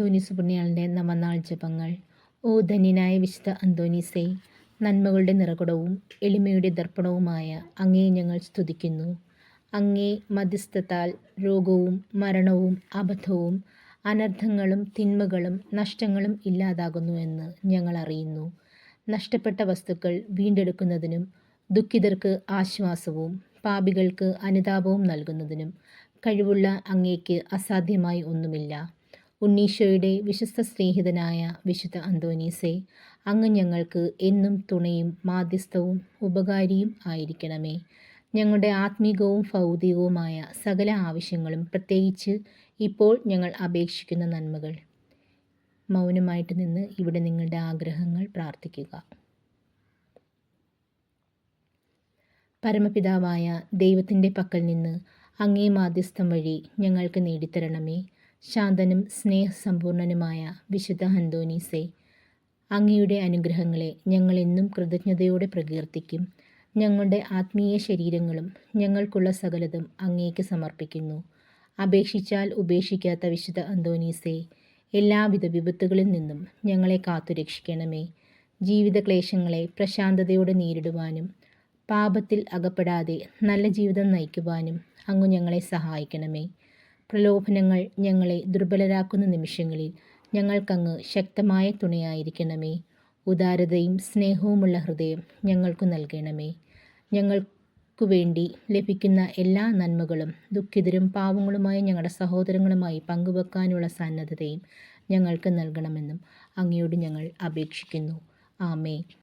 അന്തോനീസ് പുണ്യാളന്റെ നവനാൾ ജപങ്ങൾ. ഓ ധന്യനായ വിശുദ്ധ അന്തോനീസേ നന്മകളുടെ നിറകുടവും എളിമയുടെ ദർപ്പണവുമായ അങ്ങേ ഞങ്ങൾ സ്തുതിക്കുന്നു. അങ്ങേ മധ്യസ്ഥത്താൽ രോഗവും മരണവും അബദ്ധവും അനർത്ഥങ്ങളും തിന്മകളും നഷ്ടങ്ങളും ഇല്ലാതാകുന്നു എന്ന് ഞങ്ങൾ അറിയുന്നു. നഷ്ടപ്പെട്ട വസ്തുക്കൾ വീണ്ടെടുക്കുന്നതിനും ദുഃഖിതർക്ക് ആശ്വാസവും പാപികൾക്ക് അനുതാപവും നൽകുന്നതിനും കഴിവുള്ള അങ്ങേക്ക് അസാധ്യമായി ഒന്നുമില്ല. ഉണ്ണീശോയുടെ വിശ്വസ്ത സ്നേഹിതനായ വിശുദ്ധ അന്തോനീസെ അങ്ങ് ഞങ്ങൾക്ക് എന്നും തുണയും മാധ്യസ്ഥവും ഉപകാരിയും ആയിരിക്കണമേ. ഞങ്ങളുടെ ആത്മീകവും ഭൗതികവുമായ സകല ആവശ്യങ്ങളും പ്രത്യേകിച്ച് ഇപ്പോൾ ഞങ്ങൾ അപേക്ഷിക്കുന്ന നന്മകൾ. മൗനമായിട്ട് നിന്ന് ഇവിടെ നിങ്ങളുടെ ആഗ്രഹങ്ങൾ പ്രാർത്ഥിക്കുക. പരമപിതാവായ ദൈവത്തിന്റെ പക്കൽ നിന്ന് അങ്ങേ മാധ്യസ്ഥം വഴി ഞങ്ങൾക്ക് നേടിത്തരണമേ. ശാന്തനും സ്നേഹസമ്പൂർണനുമായ വിശുദ്ധ ഹന്തോനീസെ അങ്ങയുടെ അനുഗ്രഹങ്ങളെ ഞങ്ങൾ എന്നും കൃതജ്ഞതയോടെ പ്രകീർത്തിക്കും. ഞങ്ങളുടെ ആത്മീയ ശരീരങ്ങളും ഞങ്ങൾക്കുള്ള സകലതും അങ്ങേക്ക് സമർപ്പിക്കുന്നു. അപേക്ഷിച്ചാൽ ഉപേക്ഷിക്കാത്ത വിശുദ്ധ അന്തോനീസെ എല്ലാവിധ വിപത്തുകളിൽ നിന്നും ഞങ്ങളെ കാത്തുരക്ഷിക്കണമേ. ജീവിത ക്ലേശങ്ങളെ പ്രശാന്തതയോടെ നേരിടുവാനും പാപത്തിൽ അകപ്പെടാതെ നല്ല ജീവിതം നയിക്കുവാനും അങ്ങ് ഞങ്ങളെ സഹായിക്കണമേ. പ്രലോഭനങ്ങൾ ഞങ്ങളെ ദുർബലരാക്കുന്ന നിമിഷങ്ങളിൽ ഞങ്ങൾക്കങ്ങ് ശക്തമായ തുണയായിരിക്കണമേ. ഉദാരതയും സ്നേഹവുമുള്ള ഹൃദയം ഞങ്ങൾക്ക് നൽകണമേ. ഞങ്ങൾക്കു വേണ്ടി ലഭിക്കുന്ന എല്ലാ നന്മകളും ദുഃഖിതരും പാവങ്ങളുമായ ഞങ്ങളുടെ സഹോദരങ്ങളുമായി പങ്കുവെക്കാനുള്ള സന്നദ്ധതയും ഞങ്ങൾക്ക് നൽകണമെന്നും അങ്ങയോട് ഞങ്ങൾ അപേക്ഷിക്കുന്നു. ആമേ